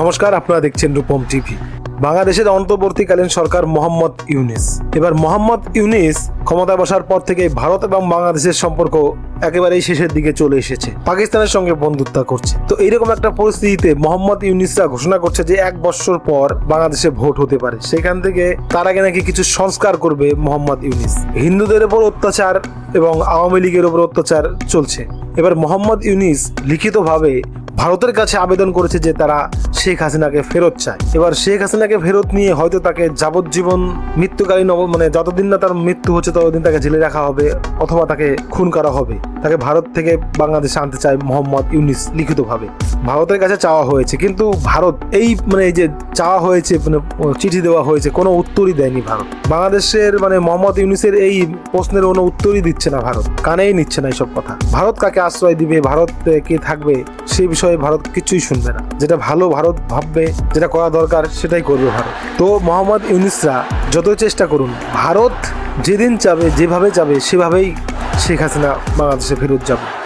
নমস্কার, আপনারা দেখছেন রূপম টিভি। বাংলাদেশের অন্তর্বর্তীকালীন সরকার মোহাম্মদ ইউনিস। এবার মোহাম্মদ ইউনিস ক্ষমতায় বসার পর থেকে ভারত এবং বাংলাদেশের সম্পর্ক একেবারেই শেষের দিকে চলে এসেছে। পাকিস্তানের সঙ্গে বন্ধুত্ব করছে। তো এইরকম একটা পরিস্থিতিতে মোহাম্মদ ইউনিসরা ঘোষণা করছে যে এক বছর পর বাংলাদেশে ভোট হতে পারে। সেখান থেকে তার আগে নাকি কিছু সংস্কার করবে মোহাম্মদ ইউনিস। হিন্দুদের উপর অত্যাচার এবং আওয়ামী লীগের ওপর অত্যাচার চলছে। এবার মোহাম্মদ ইউনিস লিখিতভাবে ভারতের কাছে আবেদন করেছে যে তারা শেখ হাসিনাকে ফেরত চায়। এবার শেখ হাসিনাকে ফেরত নিয়ে হয়তো তাকে যাবজ্জীবন মৃত্যুকালীন মানে যতদিন না তার মৃত্যু হচ্ছে ততদিন তাকে জেলে রাখা হবে অথবা তাকে খুন করা হবে। তাকে ভারত থেকে বাংলাদেশে আনতে চায় মোহাম্মদ ইউনিস লিখিতভাবে। ভারতের কাছে চাওয়া হয়েছে, কিন্তু ভারত এই মানে এই যে চাওয়া হয়েছে মানে চিঠি দেওয়া হয়েছে, কোনো উত্তরই দেয়নি ভারত। বাংলাদেশের মানে মোহাম্মদ ইউনিসের এই প্রশ্নের কোনো উত্তরই দিচ্ছে না ভারত, কানেই নিচ্ছে না এইসব কথা। ভারত কাকে আশ্রয় দিবে, ভারত কে থাকবে, সেই বিষয়ে ভারত কিছুই শুনবে না। যেটা ভালো ভারত ভাববে, যেটা করা দরকার, সেটাই করবে ভারত। তো মোহাম্মদ ইউনিসরা যত চেষ্টা করুন, ভারত যেদিন চাবে, যেভাবে যাবে সেভাবেই শেখ হাসিনা বাংলাদেশে ফেরত যাবে।